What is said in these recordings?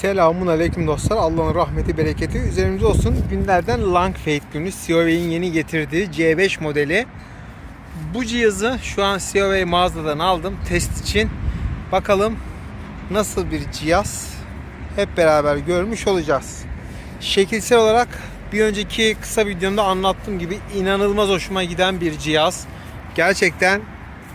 Selamun aleyküm dostlar. Allah'ın rahmeti, bereketi üzerimize olsun. Günlerden Lang Fate günü Xiaomi'nin yeni getirdiği C5 modeli. Bu cihazı şu an Xiaomi mağazadan aldım test için. Bakalım nasıl bir cihaz hep beraber görmüş olacağız. Şekilsel olarak bir önceki kısa videomda anlattığım gibi inanılmaz hoşuma giden bir cihaz. Gerçekten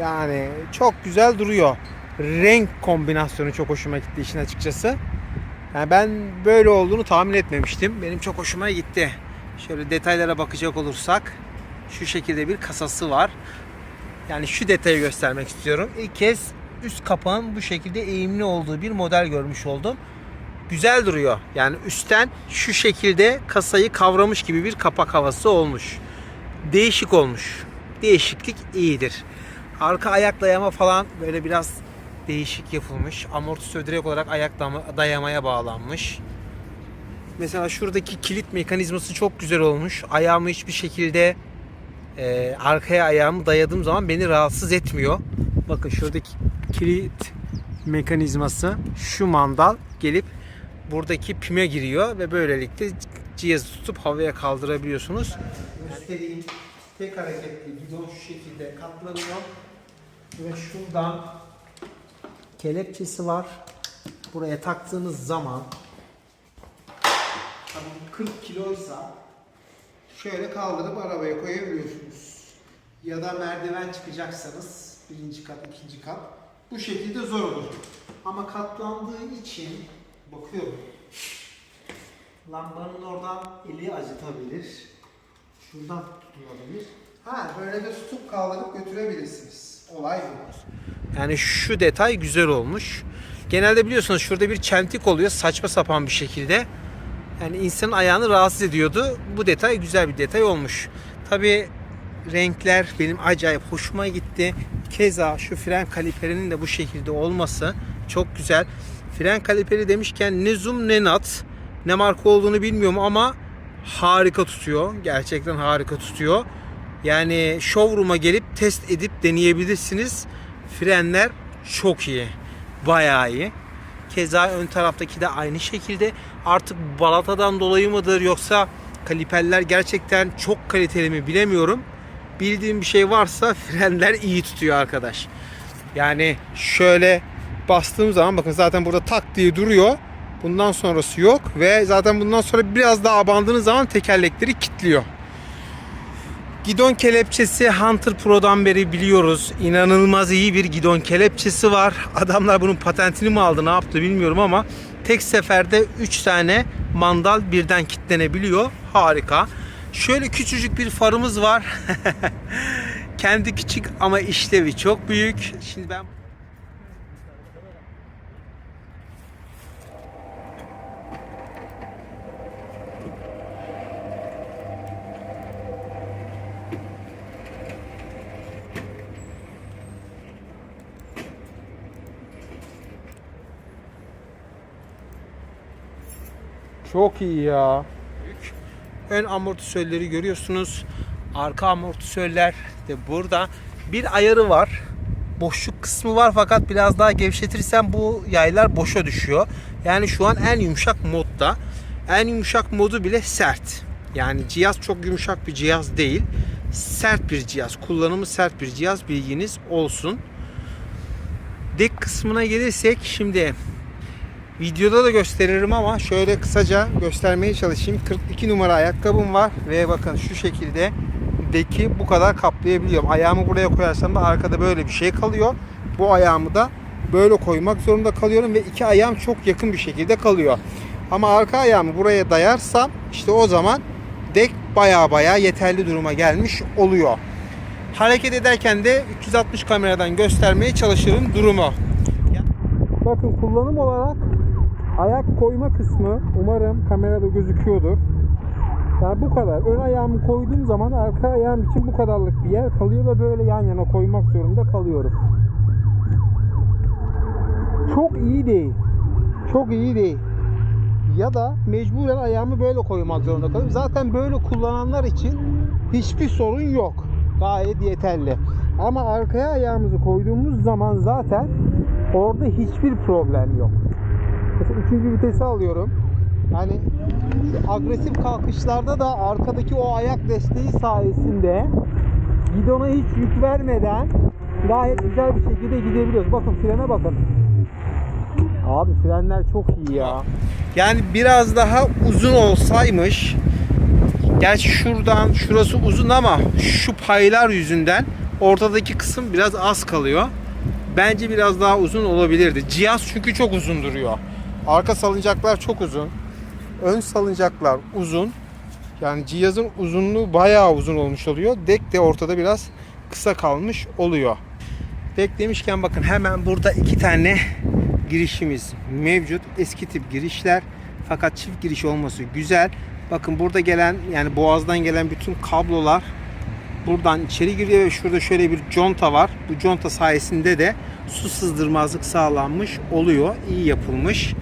yani çok güzel duruyor. Renk kombinasyonu çok hoşuma gitti işin açıkçası. Yani ben böyle olduğunu tahmin etmemiştim. Benim çok hoşuma gitti. Şöyle detaylara bakacak olursak şu şekilde bir kasası var. Yani şu detayı göstermek istiyorum. İlk kez üst kapağın bu şekilde eğimli olduğu bir model görmüş oldum. Güzel duruyor. Yani üstten şu şekilde kasayı kavramış gibi bir kapak havası olmuş. Değişik olmuş. Değişiklik iyidir. Arka ayak dayama falan böyle biraz değişik yapılmış. Amortisör direkt olarak ayak dayamaya bağlanmış. Mesela şuradaki kilit mekanizması çok güzel olmuş. Ayağımı hiçbir şekilde e, arkaya ayağımı dayadığım zaman beni rahatsız etmiyor. Bakın şuradaki kilit mekanizması şu mandal gelip buradaki pime giriyor ve böylelikle cihazı tutup havaya kaldırabiliyorsunuz. Göstereyim. Tek hareketli gidon şu şekilde katlanıyor ve şuradan kelepçesi var. Buraya taktığınız zaman tabii 40 kiloysa şöyle kaldırıp arabaya koyabiliyorsunuz. Ya da merdiven çıkacaksanız birinci kat, ikinci kat bu şekilde zor olur. Ama katlandığı için bakıyorum. Lambanın oradan eli acıtabilir. Şuradan tutunabilir. Ha böyle de tutup kaldırıp götürebilirsiniz. Olay. Yani şu detay güzel olmuş. Genelde biliyorsunuz şurada bir çentik oluyor saçma sapan bir şekilde. Yani insanın ayağını rahatsız ediyordu. Bu detay güzel bir detay olmuş. Tabi renkler benim acayip hoşuma gitti. Keza şu fren kaliperinin de bu şekilde olması çok güzel. Fren kaliperi demişken ne zoom ne nat. Ne marka olduğunu bilmiyorum ama harika tutuyor. Gerçekten harika tutuyor. Yani showroom'a gelip test edip deneyebilirsiniz. Frenler çok iyi. Bayağı iyi. Keza ön taraftaki de aynı şekilde. Artık balatadan dolayı mıdır yoksa kaliperler gerçekten çok kaliteli mi bilemiyorum. Bildiğim bir şey varsa frenler iyi tutuyor arkadaş. Yani şöyle bastığım zaman bakın zaten burada tak diye duruyor. Bundan sonrası yok ve zaten bundan sonra biraz daha abandığınız zaman tekerlekleri kilitliyor. Gidon kelepçesi Hunter Pro'dan beri biliyoruz. İnanılmaz iyi bir gidon kelepçesi var. Adamlar bunun patentini mi aldı ne yaptı bilmiyorum ama tek seferde 3 tane mandal birden kilitlenebiliyor. Harika. Şöyle küçücük bir farımız var. Kendi küçük ama işlevi çok büyük. Şimdi ben Çok iyi ya. Ön amortisörleri görüyorsunuz. Arka amortisörler de burada. Bir ayarı var. Boşluk kısmı var fakat biraz daha gevşetirsem bu yaylar boşa düşüyor. Yani şu an en yumuşak modda. En yumuşak modu bile sert. Yani cihaz çok yumuşak bir cihaz değil. Sert bir cihaz. Kullanımı sert bir cihaz bilginiz olsun. Dek kısmına gelirsek şimdi Videoda da gösteririm ama şöyle kısaca göstermeye çalışayım. 42 numara ayakkabım var ve bakın şu şekilde deki bu kadar kaplayabiliyorum. Ayağımı buraya koyarsam da arkada böyle bir şey kalıyor. Bu ayağımı da böyle koymak zorunda kalıyorum ve iki ayağım çok yakın bir şekilde kalıyor. Ama arka ayağımı buraya dayarsam işte o zaman dek baya baya yeterli duruma gelmiş oluyor. Hareket ederken de 360 kameradan göstermeye çalışırım durumu. Bakın kullanım olarak ayak koyma kısmı umarım kamerada gözüküyordur. Yani bu kadar. Ön ayağımı koyduğum zaman arka ayağım için bu kadarlık bir yer kalıyor ve böyle yan yana koymak zorunda kalıyorum. Çok iyi değil. Çok iyi değil. Ya da mecburen ayağımı böyle koymak zorunda kalıyorum. Zaten böyle kullananlar için hiçbir sorun yok. Gayet yeterli. Ama arkaya ayağımızı koyduğumuz zaman zaten orada hiçbir problem yok. Mesela üçüncü vitesi alıyorum. Yani agresif kalkışlarda da arkadaki o ayak desteği sayesinde gidona hiç yük vermeden gayet güzel bir şekilde gidebiliyoruz. Bakın frene bakın. Abi frenler çok iyi ya. Yani biraz daha uzun olsaymış. Gerçi şuradan şurası uzun ama şu paylar yüzünden ortadaki kısım biraz az kalıyor. Bence biraz daha uzun olabilirdi. Cihaz çünkü çok uzun duruyor. Arka salıncaklar çok uzun. Ön salıncaklar uzun. Yani cihazın uzunluğu bayağı uzun olmuş oluyor. Dek de ortada biraz kısa kalmış oluyor. Dek demişken bakın hemen burada iki tane girişimiz mevcut. Eski tip girişler. Fakat çift giriş olması güzel. Bakın burada gelen yani boğazdan gelen bütün kablolar buradan içeri giriyor ve şurada şöyle bir conta var. Bu conta sayesinde de su sızdırmazlık sağlanmış oluyor. İyi yapılmış.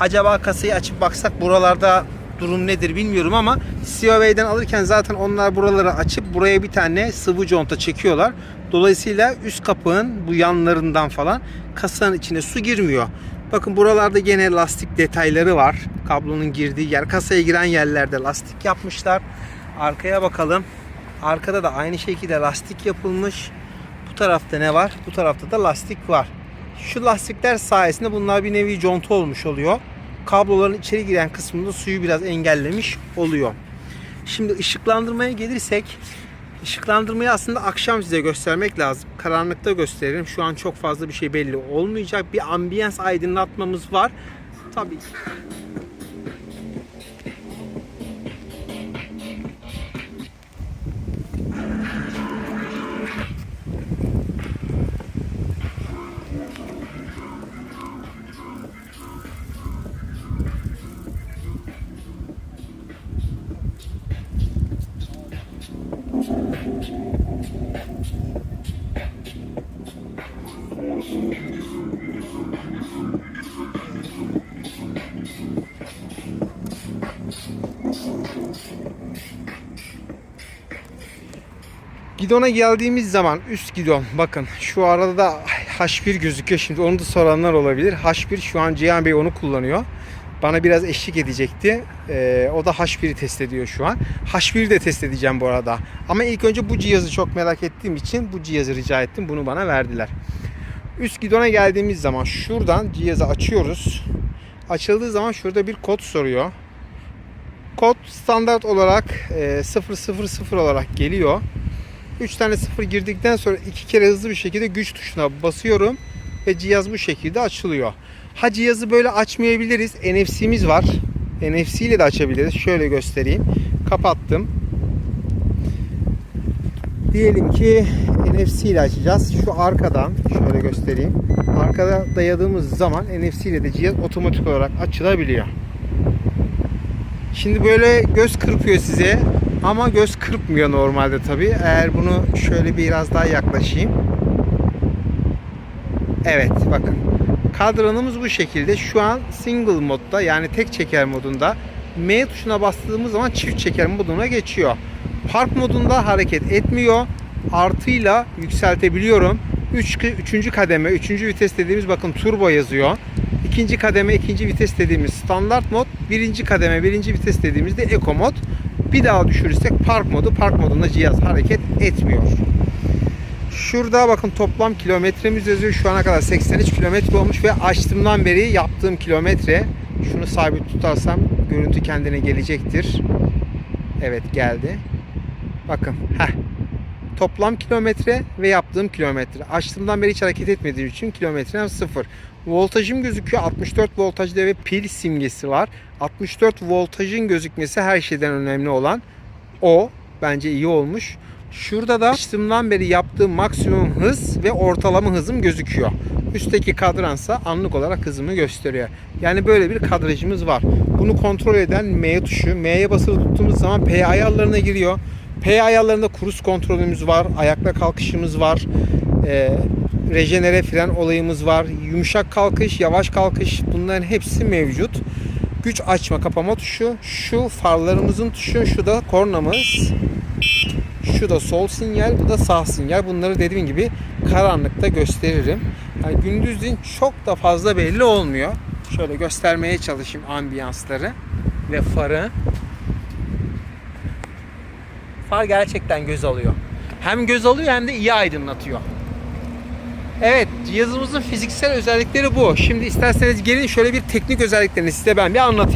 Acaba kasayı açıp baksak buralarda durum nedir bilmiyorum ama COV'den alırken zaten onlar buraları açıp buraya bir tane sıvı conta çekiyorlar. Dolayısıyla üst kapağın bu yanlarından falan kasanın içine su girmiyor. Bakın buralarda gene lastik detayları var. Kablonun girdiği yer. Kasaya giren yerlerde lastik yapmışlar. Arkaya bakalım. Arkada da aynı şekilde lastik yapılmış. Tarafta ne var? Bu tarafta da lastik var. Şu lastikler sayesinde bunlar bir nevi conta olmuş oluyor. Kabloların içeri giren kısmında suyu biraz engellemiş oluyor. Şimdi ışıklandırmaya gelirsek ışıklandırmayı aslında akşam size göstermek lazım. Karanlıkta gösteririm. Şu an çok fazla bir şey belli olmayacak. Bir ambiyans aydınlatmamız var. Tabii Gidona geldiğimiz zaman üst gidon bakın şu arada da H1 gözüküyor şimdi onu da soranlar olabilir. H1 şu an Cihan Bey onu kullanıyor. Bana biraz eşlik edecekti. Ee, o da H1'i test ediyor şu an. H1'i de test edeceğim bu arada. Ama ilk önce bu cihazı çok merak ettiğim için bu cihazı rica ettim. Bunu bana verdiler. Üst gidona geldiğimiz zaman şuradan cihazı açıyoruz. Açıldığı zaman şurada bir kod soruyor. Kod standart olarak e, 000 olarak geliyor. 3 tane 0 girdikten sonra iki kere hızlı bir şekilde güç tuşuna basıyorum ve cihaz bu şekilde açılıyor. Ha cihazı böyle açmayabiliriz. NFC'miz var. NFC ile de açabiliriz. Şöyle göstereyim. Kapattım. Diyelim ki NFC ile açacağız. Şu arkadan şöyle göstereyim. Arkada dayadığımız zaman NFC ile de cihaz otomatik olarak açılabiliyor. Şimdi böyle göz kırpıyor size ama göz kırpmıyor normalde tabi. Eğer bunu şöyle biraz daha yaklaşayım. Evet bakın. Kadranımız bu şekilde. Şu an single modda yani tek çeker modunda. M tuşuna bastığımız zaman çift çeker moduna geçiyor. Park modunda hareket etmiyor. Artıyla yükseltebiliyorum. 3. Üç, 3. kademe, 3. vites dediğimiz bakın turbo yazıyor. İkinci kademe, ikinci vites dediğimiz standart mod. Birinci kademe, birinci vites dediğimizde eco mod. Bir daha düşürürsek park modu. Park modunda cihaz hareket etmiyor. Şurada bakın toplam kilometremiz yazıyor. Şu ana kadar 83 kilometre olmuş ve açtığımdan beri yaptığım kilometre. Şunu sabit tutarsam görüntü kendine gelecektir. Evet geldi. Bakın. Heh. Toplam kilometre ve yaptığım kilometre. Açtığımdan beri hiç hareket etmediğim için kilometrem sıfır. Voltajım gözüküyor. 64 voltajda ve pil simgesi var. 64 voltajın gözükmesi her şeyden önemli olan o. Bence iyi olmuş. Şurada da açtığımdan beri yaptığım maksimum hız ve ortalama hızım gözüküyor. Üstteki kadransa anlık olarak hızımı gösteriyor. Yani böyle bir kadrajımız var. Bunu kontrol eden M tuşu. M'ye basılı tuttuğumuz zaman P ayarlarına giriyor. P ayarlarında kruz kontrolümüz var. Ayakta kalkışımız var. Ee, rejenere fren olayımız var. Yumuşak kalkış, yavaş kalkış bunların hepsi mevcut. Güç açma kapama tuşu. Şu farlarımızın tuşu. Şu da kornamız. Şu da sol sinyal, bu da sağ sinyal. Bunları dediğim gibi karanlıkta gösteririm. Yani gündüzün çok da fazla belli olmuyor. Şöyle göstermeye çalışayım ambiyansları ve farı. Far gerçekten göz alıyor. Hem göz alıyor hem de iyi aydınlatıyor. Evet cihazımızın fiziksel özellikleri bu. Şimdi isterseniz gelin şöyle bir teknik özelliklerini size ben bir anlatayım.